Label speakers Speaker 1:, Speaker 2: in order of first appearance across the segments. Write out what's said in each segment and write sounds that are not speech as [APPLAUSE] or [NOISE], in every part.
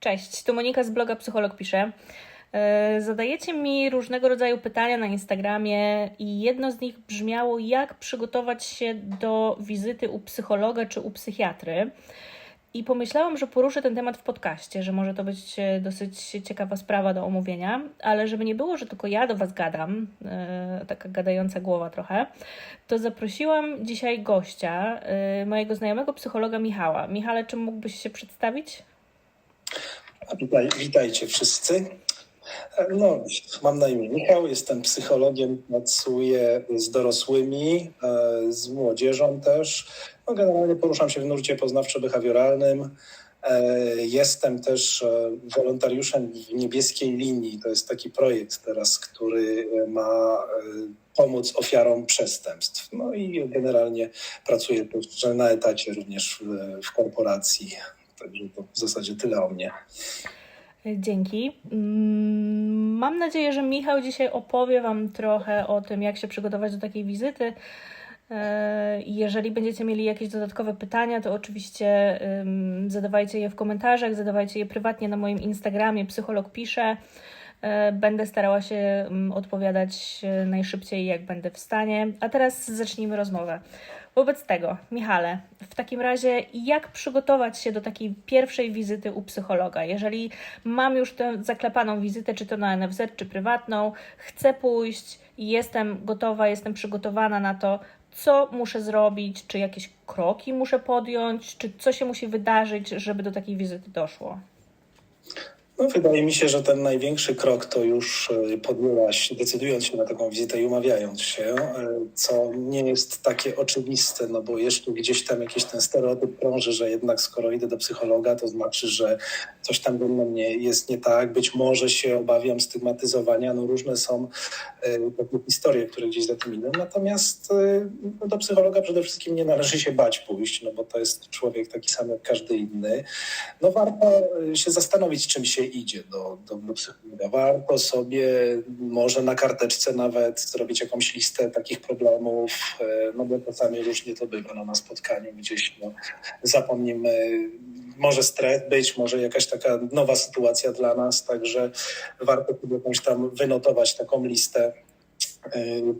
Speaker 1: Cześć, tu Monika z bloga Psycholog Pisze. E, Zadajecie mi różnego rodzaju pytania na Instagramie i jedno z nich brzmiało, jak przygotować się do wizyty u psychologa czy u psychiatry. I pomyślałam, że poruszę ten temat w podcaście, że może to być e, dosyć ciekawa sprawa do omówienia, ale żeby nie było, że tylko ja do Was gadam, e, taka gadająca głowa trochę, to zaprosiłam dzisiaj gościa, mojego znajomego psychologa Michała. Michale, czy mógłbyś się przedstawić?
Speaker 2: Witaj, witajcie wszyscy. No, mam na imię Michał, jestem psychologiem, pracuję z dorosłymi, e, z młodzieżą też. No, generalnie poruszam się w nurcie poznawczo-behawioralnym. E, Jestem też e, wolontariuszem w Niebieskiej Linii. To jest taki projekt teraz, który ma e, pomóc ofiarom przestępstw. No i generalnie pracuję na etacie również w, w korporacji. Także to w zasadzie tyle o mnie.
Speaker 1: Dzięki. Mm, Mam nadzieję, że Michał dzisiaj opowie Wam trochę o tym, jak się przygotować do takiej wizyty. E, Jeżeli będziecie mieli jakieś dodatkowe pytania, to oczywiście zadawajcie je w komentarzach, zadawajcie je prywatnie na moim Instagramie Psycholog Pisze. E, Będę starała się ym, odpowiadać e, najszybciej, jak będę w stanie. A teraz zacznijmy rozmowę. Wobec tego, Michale, w takim razie, jak przygotować się do takiej pierwszej wizyty u psychologa? Jeżeli mam już tę zaklepaną wizytę, czy to na NFZ, czy prywatną, chcę pójść, jestem gotowa, jestem przygotowana na to, co muszę zrobić, czy jakieś kroki muszę podjąć, czy co się musi wydarzyć, żeby do takiej wizyty doszło?
Speaker 2: No, wydaje mi się, że ten największy krok to już e, podjęłaś, decydując się na taką wizytę i umawiając się, e, co nie jest takie oczywiste, no bo jeszcze gdzieś tam jakiś ten stereotyp krąży, że jednak skoro idę do psychologa, to znaczy, że coś tam we mnie jest nie tak, być może się obawiam stygmatyzowania, no różne są takie historie, które gdzieś za tym idą, natomiast no, do psychologa przede wszystkim nie należy się bać pójść, no bo to jest człowiek taki sam jak każdy inny. No warto się zastanowić, czym się idzie do, do, do psychologa. Warto sobie może na karteczce nawet zrobić jakąś listę takich problemów, e, no bo czasami różnie to bywa no, na spotkaniu gdzieś, no, zapomnimy, może stres być, może jakaś taka nowa sytuacja dla nas, także warto sobie jakąś tam wynotować taką listę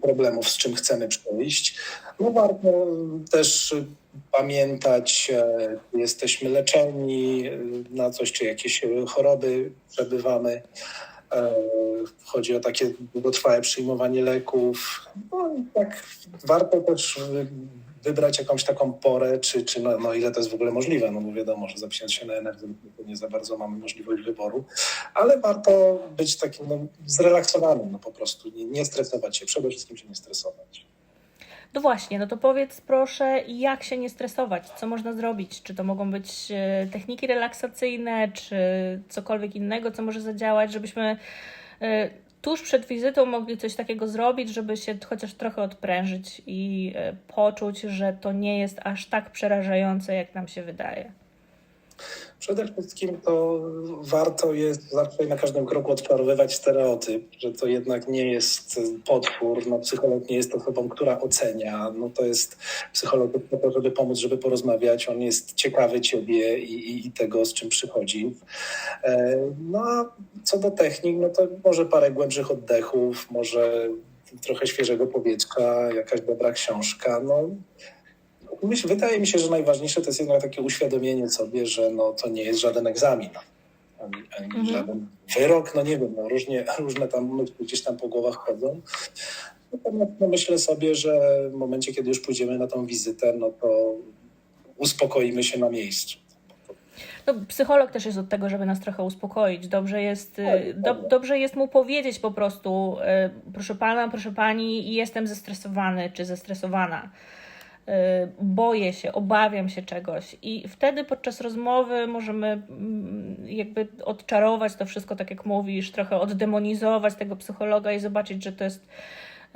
Speaker 2: problemów, z czym chcemy przejść. No warto też pamiętać, jesteśmy leczeni e, na coś, czy jakieś choroby przebywamy. E, Chodzi o takie długotrwałe przyjmowanie leków. No i tak warto też wybrać jakąś taką porę, czy, czy no, no ile to jest w ogóle możliwe, no bo wiadomo, że zapisując się na to nie za bardzo mamy możliwość wyboru, ale warto być takim no, zrelaksowanym, no po prostu nie, nie stresować się, przede wszystkim się nie stresować.
Speaker 1: No właśnie, no to powiedz proszę, jak się nie stresować, co można zrobić? Czy to mogą być e, techniki relaksacyjne, czy cokolwiek innego, co może zadziałać, żebyśmy e, tuż przed wizytą mogli coś takiego zrobić, żeby się chociaż trochę odprężyć i e, poczuć, że to nie jest aż tak przerażające, jak nam się wydaje.
Speaker 2: Przede wszystkim to warto jest zawsze na każdym kroku odczarowywać stereotyp, że to jednak nie jest potwór, no psycholog nie jest osobą, która ocenia, no to jest psycholog po to, żeby pomóc, żeby porozmawiać, on jest ciekawy ciebie i, i, i tego, z czym przychodzi. E, No a co do technik, no to może parę głębszych oddechów, może trochę świeżego powietrza, jakaś dobra książka, no Myślę, wydaje mi się, że najważniejsze to jest jednak takie uświadomienie sobie, że no, to nie jest żaden egzamin, ani, ani
Speaker 1: Mhm.
Speaker 2: żaden wyrok, no nie wiem, no, różnie, [LAUGHS] różne tam gdzieś tam po głowach chodzą. Natomiast no, myślę sobie, że w momencie, kiedy już pójdziemy na tą wizytę, no to uspokoimy się na miejscu.
Speaker 1: No, psycholog też jest od tego, żeby nas trochę uspokoić. Dobrze jest, y,
Speaker 2: Tak,
Speaker 1: do,
Speaker 2: tak.
Speaker 1: dobrze jest mu powiedzieć po prostu, y, proszę pana, proszę pani, jestem zestresowany czy zestresowana. Y, Boję się, obawiam się czegoś, i wtedy podczas rozmowy możemy mm, jakby odczarować to wszystko, tak jak mówisz, trochę oddemonizować tego psychologa i zobaczyć, że to jest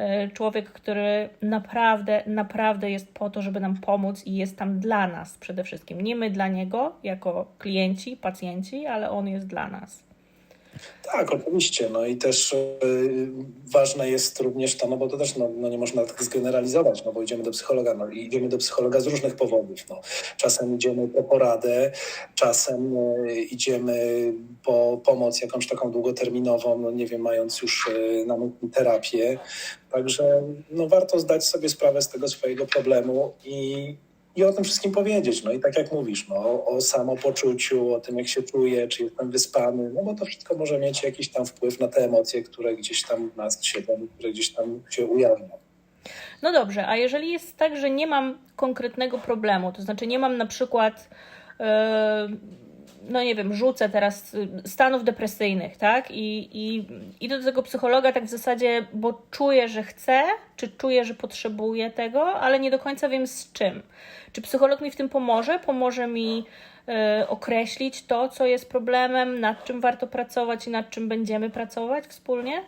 Speaker 1: y, człowiek, który naprawdę, naprawdę jest po to, żeby nam pomóc i jest tam dla nas przede wszystkim. Nie my dla niego, jako klienci, pacjenci, ale on jest dla nas.
Speaker 2: Tak, oczywiście. No i też y, ważne jest również to, no bo to też no, no nie można tak zgeneralizować, no bo idziemy do psychologa, no i idziemy do psychologa z różnych powodów. No. Czasem idziemy po poradę, czasem y, idziemy po pomoc jakąś taką długoterminową, no nie wiem, mając już y, na myśli terapię. Także no, warto zdać sobie sprawę z tego swojego problemu i i o tym wszystkim powiedzieć. No i tak jak mówisz, no, o, samopoczuciu, o tym, jak się czuję, czy jestem wyspany, no bo to wszystko może mieć jakiś tam wpływ na te emocje, które gdzieś tam w nas siedzą, które gdzieś tam się ujawnią.
Speaker 1: No dobrze, a jeżeli jest tak, że nie mam konkretnego problemu, to znaczy nie mam na przykład, e, no nie wiem, rzucę teraz y, stanów depresyjnych, tak? I, I idę do tego psychologa tak w zasadzie, bo czuję, że chcę, czy czuję, że potrzebuję tego, ale nie do końca wiem z czym. Czy psycholog mi w tym pomoże? Pomoże mi e, określić to, co jest problemem, nad czym warto pracować i nad czym będziemy pracować wspólnie?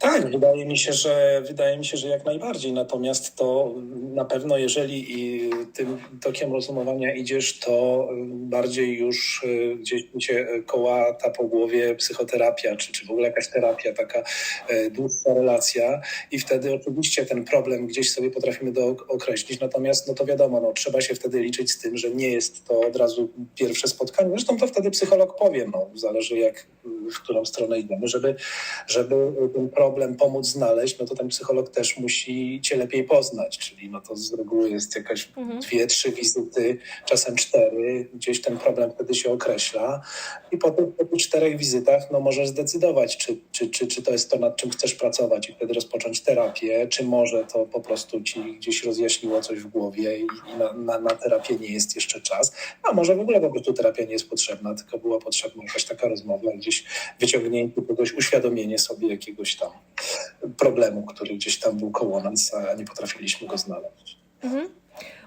Speaker 2: Tak, wydaje mi się, że wydaje mi się, że jak najbardziej. Natomiast to na pewno, jeżeli i tym tokiem rozumowania idziesz, to bardziej już y, gdzieś mi się kołata po głowie psychoterapia, czy, czy w ogóle jakaś terapia, taka e, dłuższa relacja i wtedy oczywiście ten problem gdzieś sobie potrafimy do określić. Natomiast no to wiadomo, no, trzeba się wtedy liczyć z tym, że nie jest to od razu pierwsze spotkanie. Zresztą to wtedy psycholog powie, no, zależy jak, w którą stronę idziemy, żeby, żeby ten problem pomóc znaleźć, no to ten psycholog też musi cię lepiej poznać, czyli no to z reguły jest jakaś
Speaker 1: Mhm.
Speaker 2: dwie, trzy wizyty, czasem cztery, gdzieś ten problem wtedy się określa i po tych, po tych czterech wizytach no możesz zdecydować, czy, czy, czy, czy to jest to, nad czym chcesz pracować i wtedy rozpocząć terapię, czy może to po prostu ci gdzieś rozjaśniło coś w głowie i, i na, na, na terapię nie jest jeszcze czas, a może w ogóle po prostu terapia nie jest potrzebna, tylko była potrzebna jakaś taka rozmowa, gdzieś wyciągnięcie kogoś, uświadomienie sobie jakiegoś tam problemu, który gdzieś tam był koło nas, a nie potrafiliśmy go znaleźć.
Speaker 1: Mhm.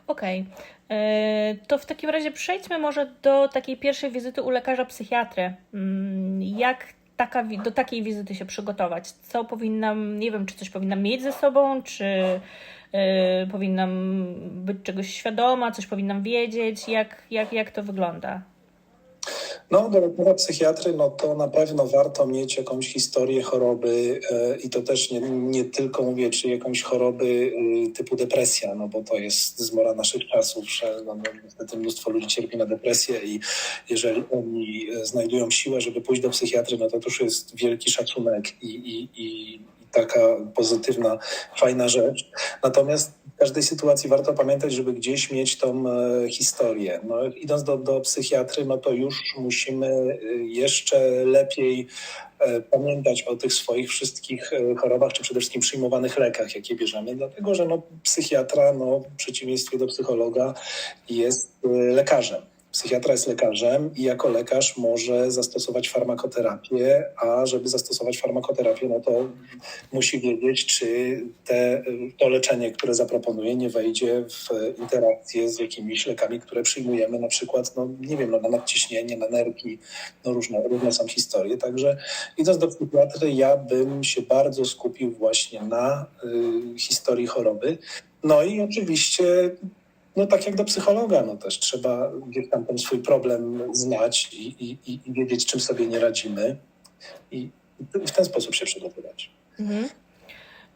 Speaker 1: Okej. E, To w takim razie przejdźmy może do takiej pierwszej wizyty u lekarza psychiatry. Mm, Jak taka, do takiej wizyty się przygotować? Co powinnam, nie wiem, czy coś powinnam mieć ze sobą, czy e, powinnam być czegoś świadoma, coś powinnam wiedzieć? Jak, jak, jak to wygląda?
Speaker 2: No, do lekarza psychiatry, no to na pewno warto mieć jakąś historię choroby e, i to też nie, nie tylko mówię, czy jakąś choroby e, typu depresja, no bo to jest zmora naszych czasów, że no, no, niestety mnóstwo ludzi cierpi na depresję i jeżeli oni e, znajdują siłę, żeby pójść do psychiatry, no to to już jest wielki szacunek i, i, i taka pozytywna, fajna rzecz. Natomiast w każdej sytuacji warto pamiętać, żeby gdzieś mieć tą e, historię. No, idąc do, do psychiatry, no to już musimy e, jeszcze lepiej e, pamiętać o tych swoich wszystkich chorobach, czy przede wszystkim przyjmowanych lekach, jakie bierzemy, dlatego że no, psychiatra, no, w przeciwieństwie do psychologa, jest lekarzem. Psychiatra jest lekarzem i jako lekarz może zastosować farmakoterapię, a żeby zastosować farmakoterapię, no to musi wiedzieć, czy te, to leczenie, które zaproponuje, nie wejdzie w interakcję z jakimiś lekami, które przyjmujemy, na przykład, no nie wiem, no, na nadciśnienie, na nerki, no różne, różne są historie. Także idąc do psychiatry, ja bym się bardzo skupił właśnie na y, historii choroby. No i oczywiście no tak jak do psychologa, no też trzeba gdzieś tam ten swój problem znać i, i, i- wiedzieć, czym sobie nie radzimy i w ten sposób się przygotować.
Speaker 1: Mhm.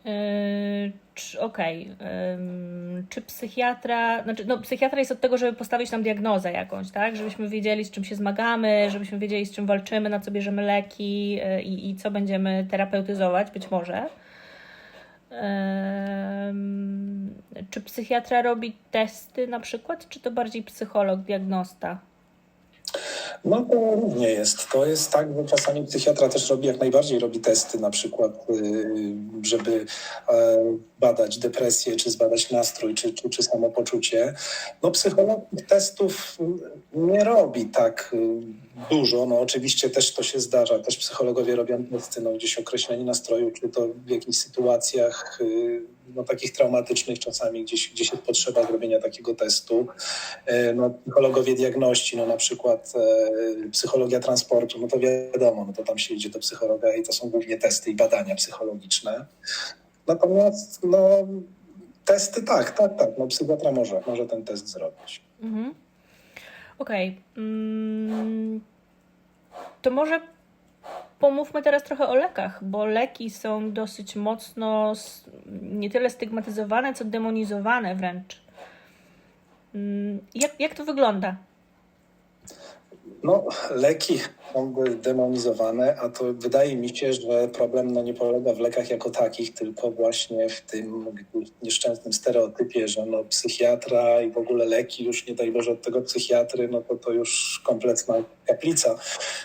Speaker 1: Yy, Okej. Ym, Czy psychiatra, znaczy, no psychiatra jest od tego, żeby postawić nam diagnozę jakąś, tak? Żebyśmy wiedzieli, z czym się zmagamy, żebyśmy wiedzieli, z czym walczymy, na co bierzemy leki yy, i, i co będziemy terapeutyzować, być może. Czy psychiatra robi testy na przykład, czy to bardziej psycholog, diagnosta?
Speaker 2: No to różnie jest. To jest tak, że czasami psychiatra też robi, jak najbardziej robi testy, na przykład, y, żeby e, badać depresję, czy zbadać nastrój, czy, czy, czy samopoczucie. No psycholog testów nie robi tak y, dużo. No oczywiście też to się zdarza. Też psychologowie robią testy, no gdzieś określenie nastroju, czy to w jakichś sytuacjach y, no, takich traumatycznych czasami gdzieś, gdzieś jest potrzeba zrobienia takiego testu. E, No, psychologowie diagności, no na przykład e, psychologia transportu, no to wiadomo, no to tam się idzie do psychologa i to są głównie testy i badania psychologiczne. Natomiast no, testy tak, tak, tak, no psychiatra może, może ten test zrobić.
Speaker 1: Mhm. Okej. Mm, To może pomówmy teraz trochę o lekach, bo leki są dosyć mocno nie tyle stygmatyzowane, co demonizowane wręcz. Mm, Jak, jak to wygląda?
Speaker 2: No, leki są demonizowane, a to wydaje mi się, że problem no, nie polega w lekach jako takich, tylko właśnie w tym nieszczęsnym stereotypie, że no, psychiatra i w ogóle leki, już nie daj Boże od tego psychiatry, no to to już kompletna kaplica,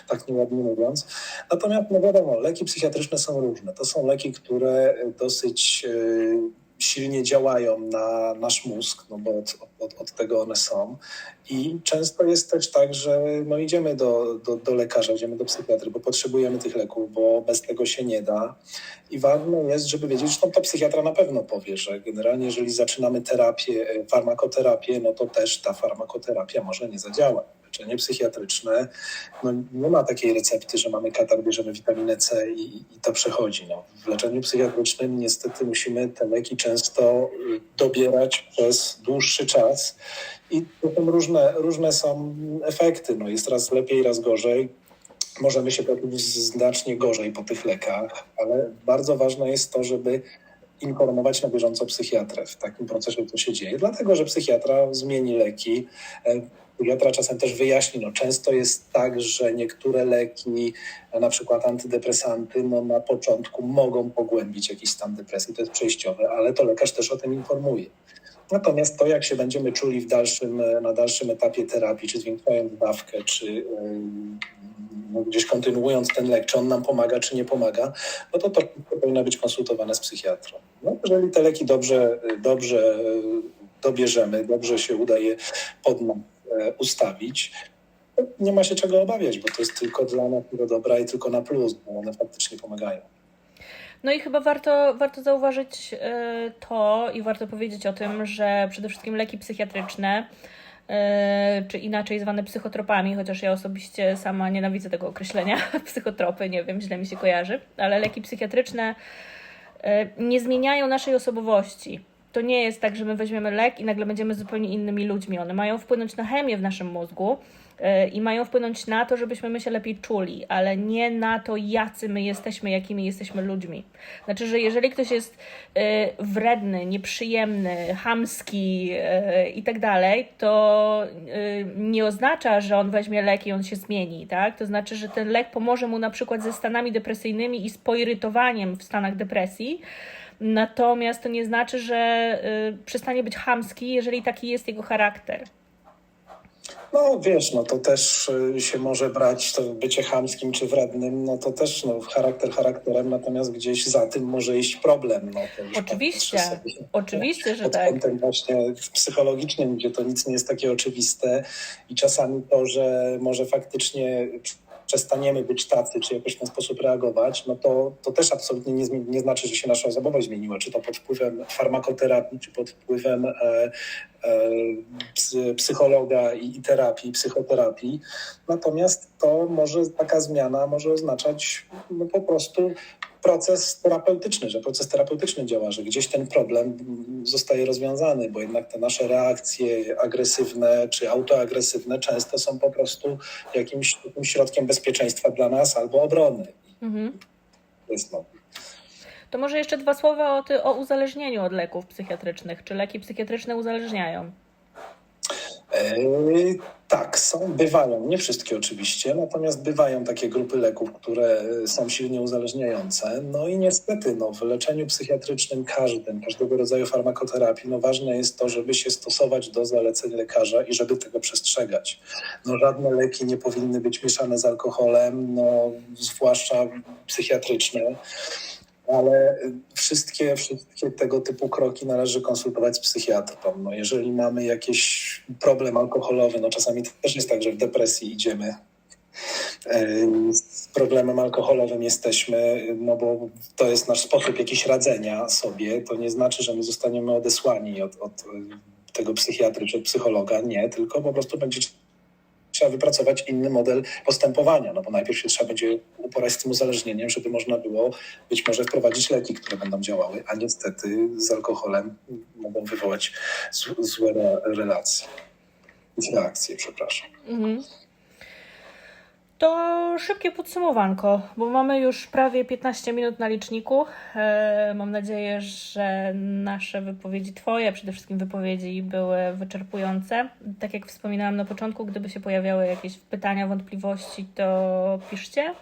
Speaker 2: tak nieładnie mówiąc. Natomiast no wiadomo, leki psychiatryczne są różne. To są leki, które dosyć e, silnie działają na nasz mózg, no bo od, od, od tego one są. I często jest też tak, że no idziemy do, do, do lekarza, idziemy do psychiatry, bo potrzebujemy tych leków, bo bez tego się nie da. I ważne jest, żeby wiedzieć, że to psychiatra na pewno powie, że generalnie jeżeli zaczynamy terapię, e, farmakoterapię, no to też ta farmakoterapia może nie zadziałać. Leczenie psychiatryczne, no nie ma takiej recepty, że mamy katar, bierzemy witaminę C i, i to przechodzi. No, w leczeniu psychiatrycznym niestety musimy te leki często y, dobierać przez dłuższy czas i potem różne, różne są efekty. No, jest raz lepiej, raz gorzej. Możemy się poczuć znacznie gorzej po tych lekach, ale bardzo ważne jest to, żeby informować na bieżąco psychiatrę w takim procesie, co się dzieje, dlatego że psychiatra zmieni leki. Psychiatra czasem też wyjaśni, no często jest tak, że niektóre leki, na przykład antydepresanty, no na początku mogą pogłębić jakiś stan depresji, to jest przejściowe, ale to lekarz też o tym informuje. Natomiast to, jak się będziemy czuli w dalszym, na dalszym etapie terapii, czy zwiększając dawkę, czy no, gdzieś kontynuując ten lek, czy on nam pomaga, czy nie pomaga, no to to powinno być konsultowane z psychiatrą. No, jeżeli te leki dobrze, dobrze yy, dobierzemy, dobrze się udaje pod nas e, ustawić, to nie ma się czego obawiać, bo to jest tylko dla naszego dobra i tylko na plus, bo one faktycznie pomagają.
Speaker 1: No i chyba warto, warto zauważyć e, to i warto powiedzieć o tym, że przede wszystkim leki psychiatryczne, e, czy inaczej zwane psychotropami, chociaż ja osobiście sama nienawidzę tego określenia, [LAUGHS] psychotropy, nie wiem, źle mi się kojarzy, ale leki psychiatryczne e, nie zmieniają naszej osobowości. To nie jest tak, że my weźmiemy lek i nagle będziemy zupełnie innymi ludźmi. One mają wpłynąć na chemię w naszym mózgu e, i mają wpłynąć na to, żebyśmy my się lepiej czuli, ale nie na to, jacy my jesteśmy, jakimi jesteśmy ludźmi. Znaczy, że jeżeli ktoś jest e, wredny, nieprzyjemny, chamski e, i tak dalej, to nie oznacza, że on weźmie lek i on się zmieni, tak? To znaczy, że ten lek pomoże mu na przykład ze stanami depresyjnymi i z poirytowaniem w stanach depresji. Natomiast to nie znaczy, że y, przestanie być chamski, jeżeli taki jest jego charakter.
Speaker 2: No wiesz, no to też y, się może brać to bycie chamskim czy wrednym, no to też no, charakter charakterem, natomiast gdzieś za tym może iść problem. No, już
Speaker 1: Oczywiście, Oczywiście, że
Speaker 2: pod
Speaker 1: tak.
Speaker 2: kątem właśnie psychologicznym, gdzie to nic nie jest takie oczywiste i czasami to, że może faktycznie przestaniemy być tacy, czy jakoś w ten sposób reagować, no to, to też absolutnie nie, nie znaczy, że się nasza osobowość zmieniła, czy to pod wpływem farmakoterapii, czy pod wpływem e, e, psy, psychologa i, i terapii, psychoterapii. Natomiast to może, taka zmiana może oznaczać no, po prostu proces terapeutyczny, że proces terapeutyczny działa, że gdzieś ten problem zostaje rozwiązany, bo jednak te nasze reakcje agresywne czy autoagresywne często są po prostu jakimś, jakimś środkiem bezpieczeństwa dla nas albo obrony.
Speaker 1: Mhm.
Speaker 2: No,
Speaker 1: To może jeszcze dwa słowa o, ty, o uzależnieniu od leków psychiatrycznych. Czy leki psychiatryczne uzależniają?
Speaker 2: E, tak, są, bywają, nie wszystkie oczywiście, natomiast bywają takie grupy leków, które są silnie uzależniające. No i niestety no, w leczeniu psychiatrycznym każdym, każdego rodzaju farmakoterapii, no ważne jest to, żeby się stosować do zaleceń lekarza i żeby tego przestrzegać. No, żadne leki nie powinny być mieszane z alkoholem, no, zwłaszcza psychiatryczne. Ale wszystkie, wszystkie tego typu kroki należy konsultować z psychiatrą. No jeżeli mamy jakiś problem alkoholowy, no czasami też jest tak, że w depresji idziemy e, z problemem alkoholowym jesteśmy, no bo to jest nasz sposób jakiś radzenia sobie. To nie znaczy, że my zostaniemy odesłani od, od tego psychiatry czy od psychologa. Nie, tylko po prostu będzie trzeba wypracować inny model postępowania, no bo najpierw się trzeba będzie uporać z tym uzależnieniem, żeby można było być może wprowadzić leki, które będą działały, a niestety z alkoholem mogą wywołać złe re- relacje. Reakcje, przepraszam.
Speaker 1: Mhm. To szybkie podsumowanko, bo mamy już prawie 15 minut na liczniku. E, Mam nadzieję, że nasze wypowiedzi, Twoje przede wszystkim wypowiedzi były wyczerpujące. Tak jak wspominałam na początku, gdyby się pojawiały jakieś pytania, wątpliwości, to piszcie.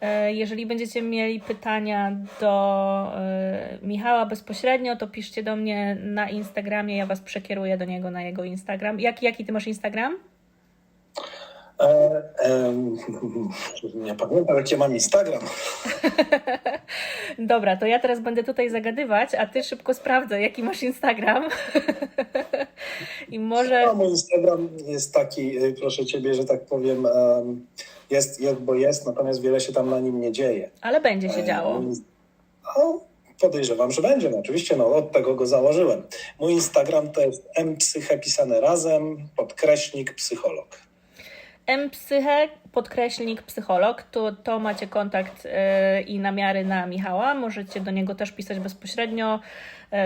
Speaker 1: E, Jeżeli będziecie mieli pytania do e, Michała bezpośrednio, to piszcie do mnie na Instagramie. Ja Was przekieruję do niego na jego Instagram. Jaki, jaki Ty masz Instagram?
Speaker 2: E, em, [LAUGHS] nie pamiętam, jaki mam Instagram. [LAUGHS]
Speaker 1: Dobra, to ja teraz będę tutaj zagadywać, a ty szybko sprawdzę, jaki masz Instagram. [LAUGHS] I może.
Speaker 2: No, mój Instagram jest taki, y, proszę ciebie, że tak powiem, em, jest, jest, bo jest, natomiast wiele się tam na nim nie dzieje.
Speaker 1: Ale będzie się działo.
Speaker 2: No, podejrzewam, że będzie. No, oczywiście, no, od tego go założyłem. Mój Instagram to jest mpsyche pisane razem, podkreśnik psycholog.
Speaker 1: Mpsyche, podkreślnik, psycholog. To, to macie kontakt yy, i namiary na Michała. Możecie do niego też pisać bezpośrednio, yy,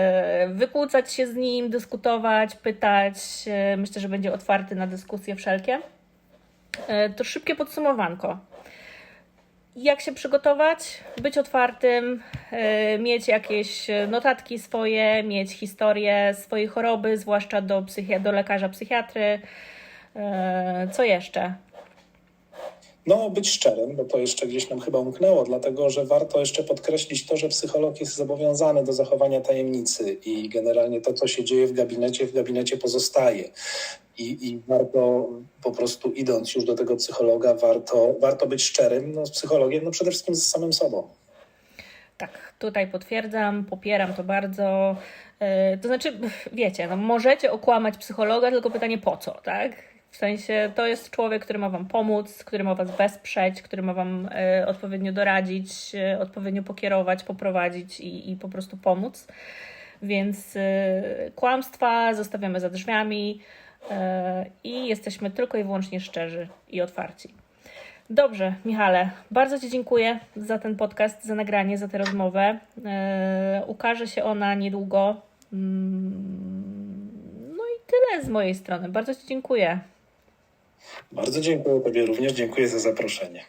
Speaker 1: wykłócać się z nim, dyskutować, pytać. Yy, myślę, że będzie otwarty na dyskusje wszelkie. To szybkie podsumowanko. Jak się przygotować? Być otwartym, mieć jakieś notatki swoje, mieć historię swojej choroby, zwłaszcza do, psychi- do lekarza psychiatry. Yy, Co jeszcze?
Speaker 2: No, być szczerym, bo to jeszcze gdzieś nam chyba umknęło, dlatego że warto jeszcze podkreślić to, że psycholog jest zobowiązany do zachowania tajemnicy i generalnie to, co się dzieje w gabinecie, w gabinecie pozostaje. I, I warto po prostu idąc już do tego psychologa, warto, warto być szczerym no, z psychologiem, no przede wszystkim z samym sobą.
Speaker 1: Tak, tutaj potwierdzam, popieram to bardzo. Yy, To znaczy, wiecie, no możecie okłamać psychologa, tylko pytanie po co, tak? W sensie to jest człowiek, który ma Wam pomóc, który ma Was wesprzeć, który ma Wam yy, odpowiednio doradzić, yy, odpowiednio pokierować, poprowadzić i, i po prostu pomóc. Więc yy, kłamstwa zostawiamy za drzwiami i jesteśmy tylko i wyłącznie szczerzy i otwarci. Dobrze, Michale, bardzo Ci dziękuję za ten podcast, za nagranie, za tę rozmowę. Ukaże się ona niedługo. Mm, No i tyle z mojej strony. Bardzo Ci dziękuję.
Speaker 2: Bardzo dziękuję Tobie również, dziękuję za zaproszenie.